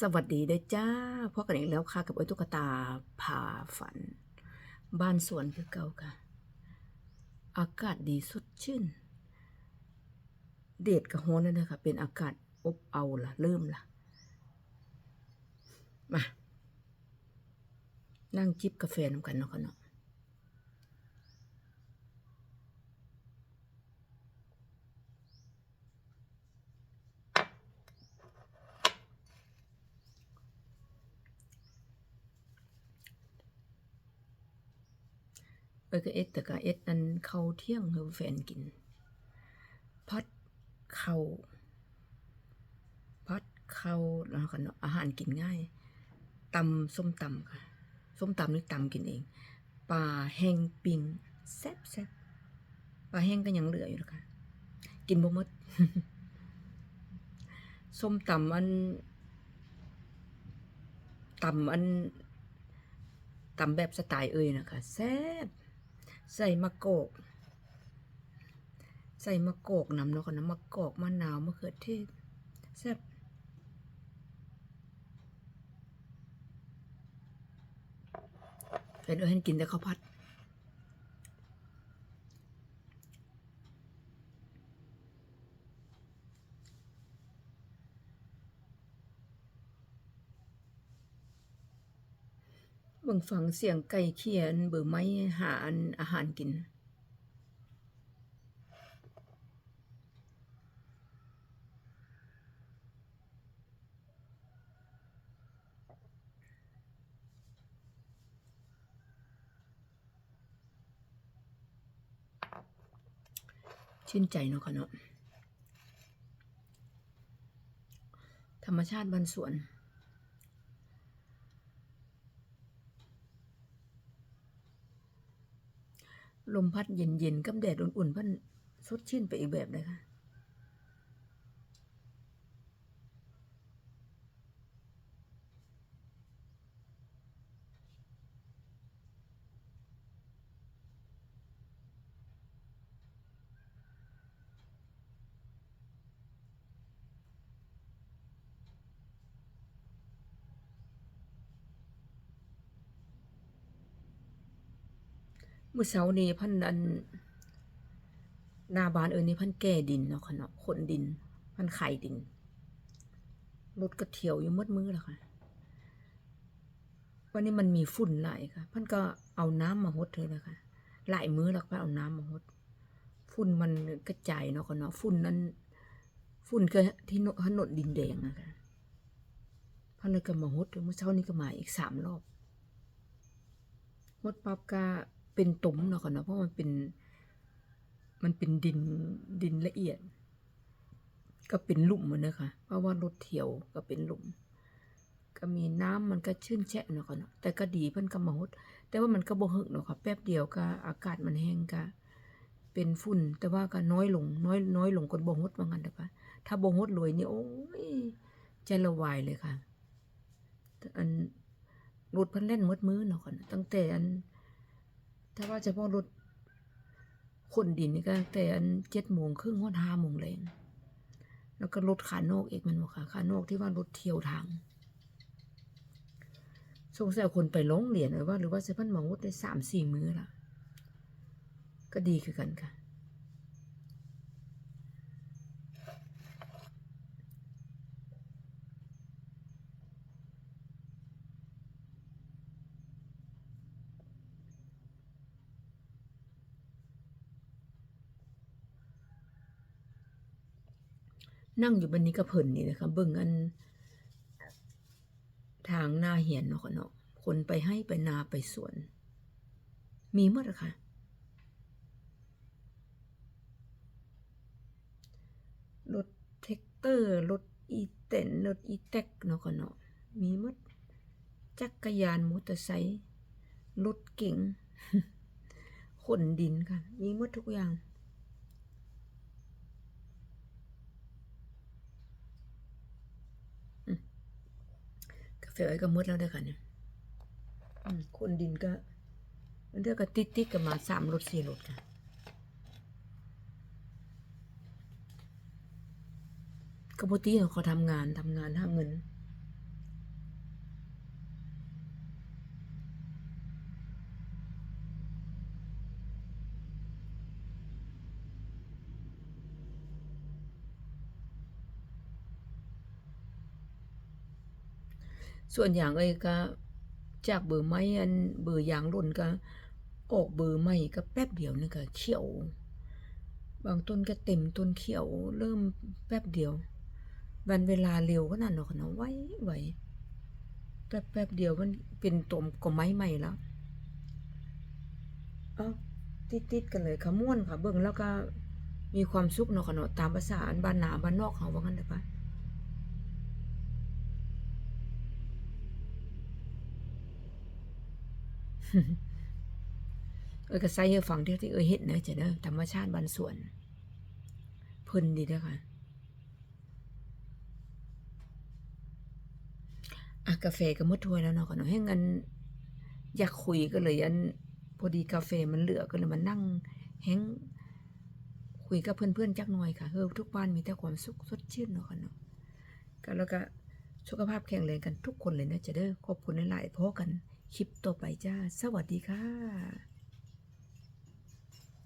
สวัสดีเด้จ้าพบกันอีกแล้วค่ะกับไอ้ตุ๊กตาพาฝัน บ้านสวนคือเก่าค่ะ อากาศดีสดชื่น เดดกับฮ้อนแล้วนะคะเป็นอากาศอบเอาละเริ่มละมา นั่งจิบกาแฟน้ำกันเนาะค่ะเนาะ เอก็เอ็ดแต่ก็เอ็ดนั้นเขาเที่ยงให้แฟนกินพัดเขาพัดเขาแล้วกันเนาอาหารกินง่ายตำส้มตำค่ะส้มตำนี่ตำกินเองปลาแห้งปิงแซ่บแซ่บปลาแห้งก็ยังเหลืออยู่นะคะกินบ่มดส้มตำอันตำอันตำแบบสไตล์เอ่ยนะคะแซ่บ ใส่มะกอกใส่มะกอกนำเนาะค่ะน้ำมะกอกมะนาวมะเขือเทศแซ่บเป็นเอ้ยให้กินแต่ข้าวผัด เบิ่งฟังเสียงไก่เขียนเบื่อไม้หาอันอาหารกิน ชื่นใจเนาะค่ะเนาะธรรมชาติบ้านสวน ลมพัดเย็นๆกับแดดอุ่นๆพันสดชื่นไปอีกแบบเลยค่ะ มื่อเช้านี้พันอันนาบานเอินี่พันแก่ดินเนาะค่ะเนาะขนดิน พันไข่ดินรถกระเถียวอยู่หมดมือแล้วค่ะวันนี้มันมีฝุ่นหลายค่ะ พันก็เอาน้ำมาหดเธอเลยค่ะหลายมือแล้วพันเอาน้ำมาหดฝุ่นมันกระจายเนาะค่ะเนาะฝุ่นนั้นฝุ่นก็ที่ถนนดินแดงนะคะพันเลยก็มาหดเมื่อเช้านี้ก็มาอีกสามรอบหดปั๊บก็ เป็นตุ่มเนาะค่ะเนาะเพราะมันเป็น มันเป็นดินดินละเอียด ก็เป็นหลุมเหมันเนาะค่ะเพราะว่ารถเที่ยวก็เป็นหลุม ก็มีน้ำมันก็ชื่นแฉะเนาะค่ะเนาะแต่ก็ดีเพิ่นก็มาหดแต่ว่ามันก็บ่หึกเนาะค่ะแป๊บเดียวก็อากาศมันแห้งก็เป็นฝุ่น แต่ว่าก็น้อยลง น้อยน้อยลงคนบ่หดว่างั้นเด้อค่ะถ้าบ่หดรวยนี่โอ้ยใจละวายเลยค่ะอันรถเพันเล่นมดมือเนาะค่ะตั้งแต่อัน ถ้าว่าเฉพาะรถขนดินนี่ก็แต่อันเจ็ดโมงครึ่งฮอดห้าโมงแรงแล้วก็รถขานอกอีกมันบอกค่ะขานอกที่ว่ารถเที่ยวทางสงสัยคนไปล้งเรียญหรือว่า หรือว่าเซพันมองดได้สามสี่มื้อละก็ดีคือกันค่ะ นั่งอยู่บนนี้ก็เพลินนี่นะคะเบิ่งอัน ทางนาเหียนเนาะคะเนาะคนไปให้ไปนาไปสวน มีหมดอะค่ะรถเทคเตอร์รถอีเต็นรถอีแท็กเนาะค่ะเนาะมีหมดจักรยานมอเตอร์ไซค์รถเก๋งขนดินค่ะ มีหมดทุกอย่าง กาแฟไอ้ก็มืดแล้วเด้อค่ะเนี่ยคนดินก็มันเดือก็ติดติดๆกันมาสามรถสี่รถค่ะก็ปกติเขาทำงานทำงานหาเงิน ส่วนอย่างเอ้ยก็ จากเบอร์ไม้อันเบอร์ยางล่นก็ ออกเบอร์ใหม่ก็แป๊บเดียวนึงก็เขียว บางต้นก็เต็มต้นเขียว เริ่มแป๊บเดียว วันเวลาเร็วขนาดเนาะค่ะเนะไว้ไวแป๊บแป๊บเดียวมันเป็นตมก็ไม้ใหม่แล้วเอ้าติดติดกันเลยค่ะม่วนค่ะเบิ่งแล้วก็มีความสุขเนาะค่ะเนาะตามภาษาอันบ้านหนาบ้านนอกเขาว่างั้นเด้ปะ เอ้ยก็ใส่ให้ฟังเท่าที่เอ้ยเห็นนะเจ้เด้อธรรมชาติบ้านสวนพิ่นดีเด้อค่ะอะกาแฟก็มดถ้วยแล้วเนาะค่ะเนาะให้เงั้นอยากคุยก็เลยอันพอดีกาแฟมันเหลือก็เลยมานั่งแฮงคุยกับเพื่อนๆจักหน่อยค่ะเออทุกบ้านมีแต่ความสุขสดชื่นเนาะค่ะเนาะก็แล้วก็สุขภาพแข็งแรงกันทุกคนเลยนะจะเด้ขอบคุณหลายๆพบกัน คลิปต่อไปจ้า สวัสดีค่ะ